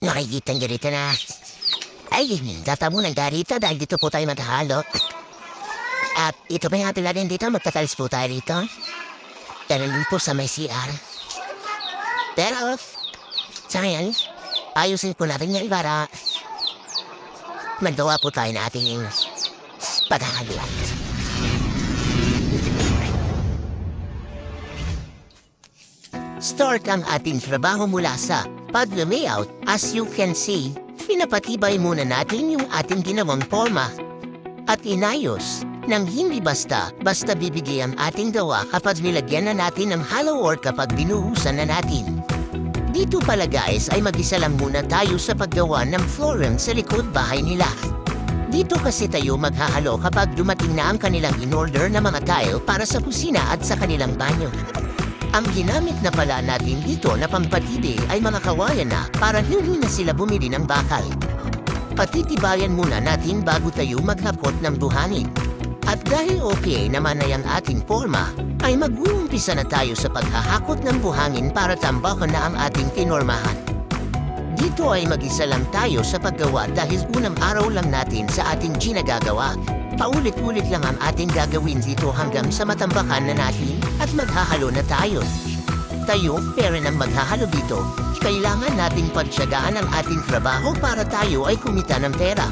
Nakikita niyo rito na. Ay, data mo ng garita dahil dito po tayo maghahalo. At ito yung ating natin dito, magtatalis po tayo rito. Ganun po sa may CR. Pero, sa ngayon, ayusin po natin yan para magawa po tayo na ating paghahaluan. Start ang ating trabaho mula sa pag-layout. As you can see, pinapatibay muna natin yung ating ginawang forma at inayos nang hindi basta, basta bibigay ang ating gawa kapag nilagyan na natin ng hollow or kapag binuhusan na natin. Dito pala guys ay mag-isa lang muna tayo sa paggawa ng flooring sa likod bahay nila. Dito kasi tayo maghahalo kapag dumating na ang kanilang in-order na mga tile para sa kusina at sa kanilang banyo. Ang ginamit na pala natin dito na pampatibay ay mga kawayan na para hindi na sila bumili ng bakal. Patitibayan muna natin bago tayo maghapot ng buhangin. At dahil okay naman na yung ating forma, ay mag-uumpisa na tayo sa paghahakot ng buhangin para tambakan na ang ating kinormahan. Dito ay mag-isa lang tayo sa paggawa dahil unang araw lang natin sa ating ginagagawa. Paulit-ulit lang ang ating gagawin dito hanggang sa matambakan na natin at maghahalo na tayo. Tayo, pero nang maghahalo dito, kailangan nating pagtsagaan ang ating trabaho para tayo ay kumita ng pera.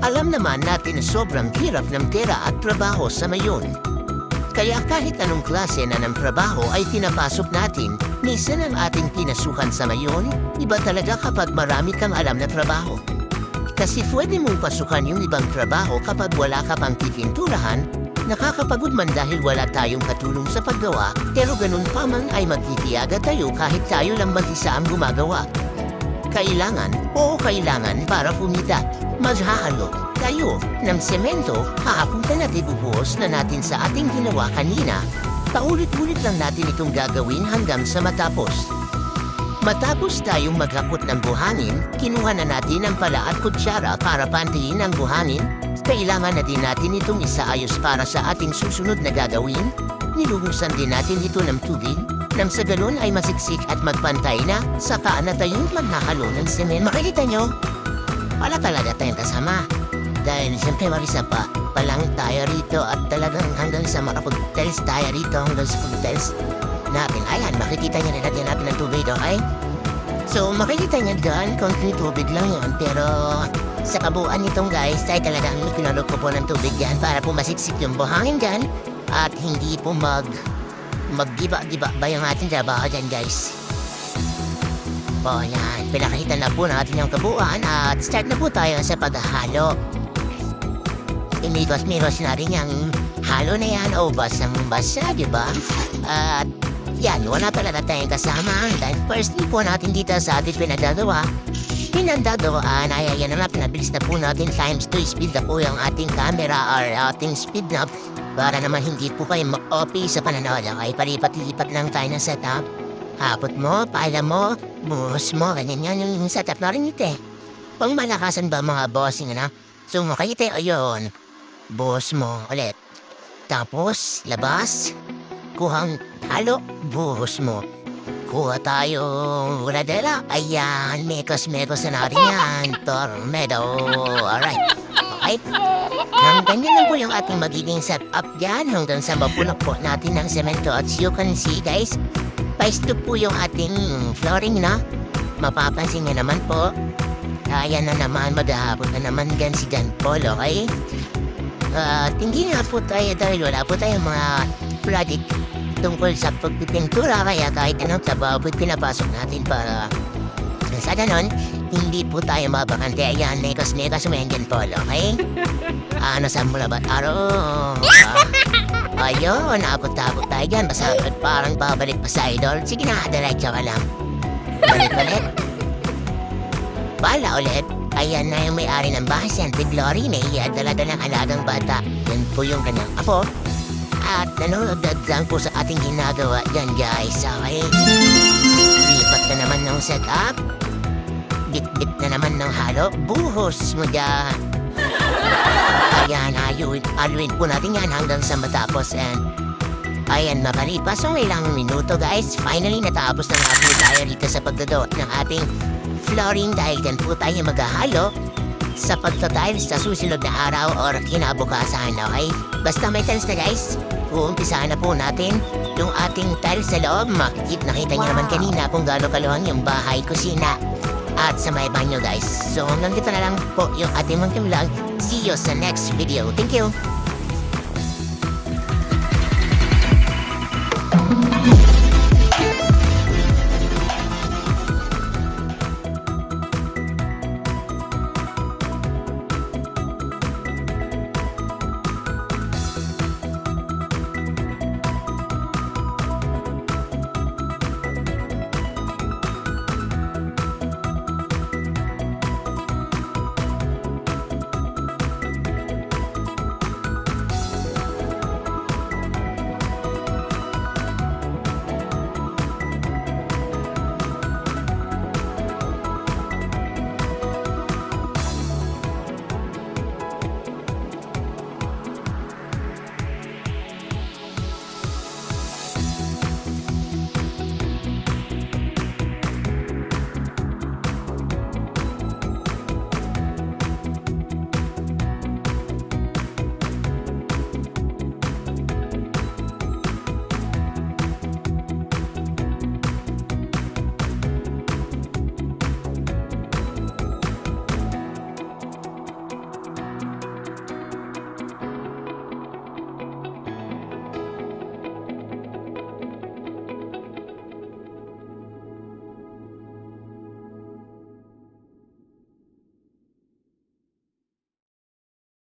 Alam naman natin na sobrang hirap ng pera at trabaho sa mayon. Kaya kahit anong klase na ng trabaho ay pinapasok natin, minsan ang ating pinasukan sa mayon, iba talaga kapag marami kang alam na trabaho. Kasi pwede mong pasukan yung ibang trabaho kapag wala ka pang titinturahan, nakakapagod man dahil wala tayong katulong sa paggawa, pero ganun pa man ay magtitiyaga tayo kahit tayo lang mag-isa ang gumagawa. Kailangan, oo kailangan para kumita, maghahalo tayo ng semento, hahapunta natin bubuhos na natin sa ating ginawa kanina. Paulit-ulit lang natin itong gagawin hanggang sa matapos. Matapos tayong maghakot ng buhangin, kinuha na natin ang pala at kutsara para pantayin ang buhangin. Kailangan na din natin itong isaayos para sa ating susunod na gagawin. Niluhusan din natin ito ng tubig nang sa ganun ay masiksik at magpantay na, saka na tayong maghahalo ng semen. Makikita nyo? Wala talaga tayong kasama. Dahil siyempre marisa pa, palang tayo rito at talagang hanggang sa makapag-tiles tayo rito hanggang sa pag-tiles natin. Ayan, makikita niya na natin natin ng tubig, okay? So, makikita niya dyan, concrete tubig lang yun. Pero sa kabuuan nitong guys, ay talagang kinalog ko po ng tubig yan para po masiksik yung buhangin dyan at hindi po mag maggiba-giba ba yung ating trabaho dyan guys. O yan, pinakita na po natin yung kabuuan at start na po tayo sa paghahalo. Imigos-migos na rin yung halo na yan o basang-basa, di ba? At yan, wala talaga tayong kasama dahil firstly po natin dito sa ating pinagagawa. Pinagagawaan ay ayan na pinabilis na po natin times 2 speed na po yung ating camera or ating speed na para naman hindi po kayo ma-OP sa pananood. Okay, palipat-lipat lang tayo ng setup. Hapot mo, pala mo, buhos mo, ganyan yan yung setup na rin ito eh. Pang malakasan ba mga bossing na? So makikita ayun, buhos mo ulit. Tapos, labas, kuhang halo, buhos mo. Kuha tayo, uladela. Ayan, mekos-mekos na natin yan. Tornado. Alright. Okay. Nang ganyan lang po yung ating magiging setup dyan hanggang sa mapulok po natin ng semento. At you can see guys, paistop po yung ating flooring na. Mapapansin niya naman po. Kaya na naman, maghahapon na naman gan si John Paul, okay? Uh, hindi nga po tayo dahil wala po tayong mga project tungkol sa pagpipintura kaya kahit anong trabaho po'y pinapasok natin para sa ganon, hindi po tayo mabakante. Ayan, nekos-nekos mo yan dyan, Paul, okay? ano sa mula ba? Aro, ah, ayun, nakapot-tapot tayo dyan. Basta parang babalik pa sa idol. Sige na, diretso ka lang. Balik ulit. Bala ulit. Ayan na yung may-ari ng bahay, Santa Glory, na iadala ng alagang bata. Yan po yung kanyang apo. At nanonood lang po sa ating ginagawa dyan, guys. Okay? Lipat na naman ng setup. Bit-bit na naman ng halo. Buhos mo dyan. Ayan, ayun. Aluin po natin yan hanggang sa matapos. And Ayan, makalipas ang ilang minuto guys. Finally, natapos na po tayo rito sa pagdado ng ating flooring dahil dyan po tayo maghahalo sa pagtatiles sa susunod na araw or kinabukasan, okay? Basta may tiles na guys, uumpisahan na po natin yung ating tiles sa loob. Makikita nakita niyo naman kanina kung gaano kaluwang yung bahay, kusina at sa may banyo guys. So hanggang dito na lang po yung ating mga vlog. See you sa next video. Thank you!